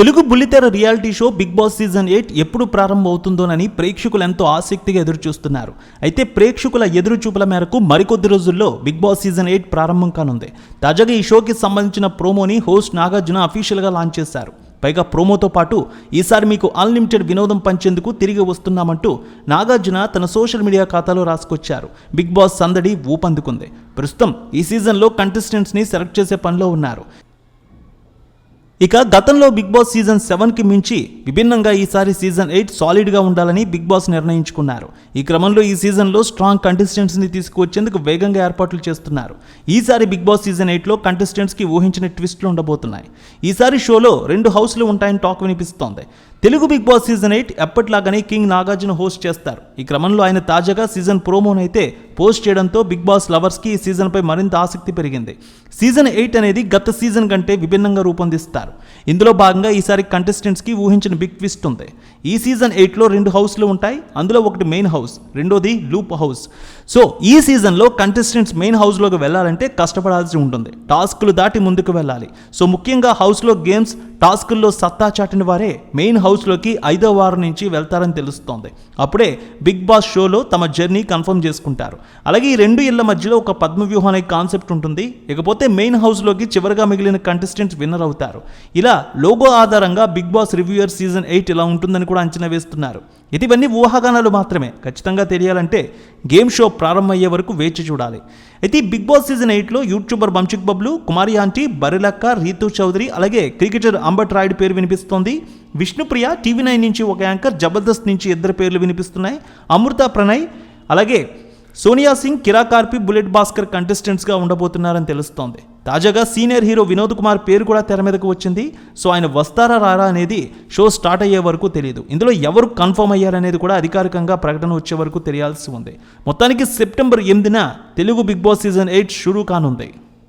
తెలుగు బుల్లితెర reality show Bigg Boss season eight ఎప్పుడు ప్రారంభమవుతుందోనని ప్రేక్షకులు ఎంతో ఆసక్తిగా ఎదురు చూస్తున్నారు అయితే ప్రేక్షకుల ఎదురుచూపుల మేరకు మరికొద్ది రోజుల్లో బిగ్ బాస్ సీజన్ ఎయిట్ ప్రారంభం కానుంది. తాజాగా ఈ షోకి సంబంధించిన ప్రోమోని హోస్ట్ నాగార్జున అఫీషియల్గా లాంచ్ చేశారు. పైగా ప్రోమోతో పాటు ఈసారి మీకు అన్లిమిటెడ్ వినోదం పంచేందుకు తిరిగి వస్తున్నామంటూ నాగార్జున తన సోషల్ మీడియా ఖాతాలో రాసుకొచ్చారు. బిగ్ బాస్ సందడి ఊపందుకుంది. ప్రస్తుతం ఈ సీజన్లో కంటెస్టెంట్స్ని సెలెక్ట్ చేసే పనిలో ఉన్నారు. ఇక గతంలో బిగ్ బాస్ సీజన్ సెవెన్కి మించి విభిన్నంగా ఈసారి సీజన్ ఎయిట్ సాలిడ్గా ఉండాలని బిగ్ బాస్ నిర్ణయించుకున్నారు. ఈ క్రమంలో ఈ సీజన్లో స్ట్రాంగ్ కంటెస్టెంట్స్ని తీసుకువచ్చేందుకు వేగంగా ఏర్పాట్లు చేస్తున్నారు. ఈసారి బిగ్ బాస్ సీజన్ ఎయిట్లో కంటెస్టెంట్స్కి ఊహించిన ట్విస్ట్లు ఉండబోతున్నాయి. ఈసారి షోలో రెండు హౌస్లు ఉంటాయని టాక్ వినిపిస్తోంది. Telugu Bigg Boss season eight ఎప్పటిలాగానే కింగ్ నాగార్జున హోస్ట్ చేస్తారు. ఈ క్రమంలో ఆయన తాజాగా సీజన్ ప్రోమోనైతే పోస్ట్ చేయడంతో బిగ్ బాస్ లవర్స్కి ఈ సీజన్పై మరింత ఆసక్తి పెరిగింది. సీజన్ ఎయిట్ అనేది గత సీజన్ కంటే విభిన్నంగా రూపొందిస్తారు. ఇందులో భాగంగా ఈసారి కంటెస్టెంట్స్కి ఊహించిన బిగ్ ట్విస్ట్ ఉంది. ఈ సీజన్ ఎయిట్లో రెండు హౌస్లు ఉంటాయి. అందులో ఒకటి మెయిన్ హౌస్ రెండోది లూప్ హౌస్. సో ఈ సీజన్లో కంటెస్టెంట్స్ మెయిన్ హౌస్లోకి వెళ్ళాలంటే కష్టపడాల్సి ఉంటుంది. టాస్క్లు దాటి ముందుకు వెళ్ళాలి. సో ముఖ్యంగా హౌస్లో గేమ్స్ టాస్కుల్లో సత్తా చాటిన వారే మెయిన్ హౌస్లోకి ఐదో వారం నుంచి వెళ్తారని తెలుస్తోంది. అప్పుడే బిగ్ బాస్ షోలో తమ జర్నీ కన్ఫర్మ్ చేసుకుంటారు. అలాగే ఈ రెండు ఇళ్ళ మధ్యలో ఒక పద్మవ్యూహం అనే కాన్సెప్ట్ ఉంటుంది. ఇకపోతే మెయిన్ హౌస్లోకి చివరిగా మిగిలిన కంటెస్టెంట్స్ విన్నర్ అవుతారు. ఇలా లోగో ఆధారంగా Bigg Boss reviewer season eight ఇలా ఉంటుందని కూడా అంచనా వేస్తున్నారు. ఇది ఇవన్నీ ఊహాగానాలు మాత్రమే. ఖచ్చితంగా తెలియాలంటే గేమ్ షో ప్రారంభమయ్యే వరకు వేచి చూడాలి. అయితే బిగ్ బాస్ సీజన్ ఎయిట్లో యూట్యూబర్ బంచిక్ బబ్లు కుమారి ఆంటీ బరిలక్క రీతు చౌదరి అలాగే క్రికెటర్ అంబట్ రాయుడు పేరు వినిపిస్తోంది. విష్ణుప్రియ టీవీ నైన్ నుంచి ఒక యాంకర్ జబర్దస్త్ నుంచి ఇద్దరు పేర్లు వినిపిస్తున్నాయి. అమృత ప్రణయ్ అలాగే సోనియా సింగ్ కిరాకార్పి బుల్లెట్ భాస్కర్ కంటెస్టెంట్స్గా ఉండబోతున్నారని తెలుస్తోంది. తాజాగా సీనియర్ హీరో వినోద్ కుమార్ పేరు కూడా తెర మీదకు వచ్చింది. సో ఆయన వస్తారా రారా అనేది షో స్టార్ట్ అయ్యే వరకు తెలియదు ఇందులో ఎవరు కన్ఫర్మ్ అయ్యారనేది కూడా అధికారికంగా ప్రకటన వచ్చే వరకు తెలియాల్సి ఉంది. మొత్తానికి సెప్టెంబర్ ఎనిమిదిన Telugu Bigg Boss season eight షురూ కానుంది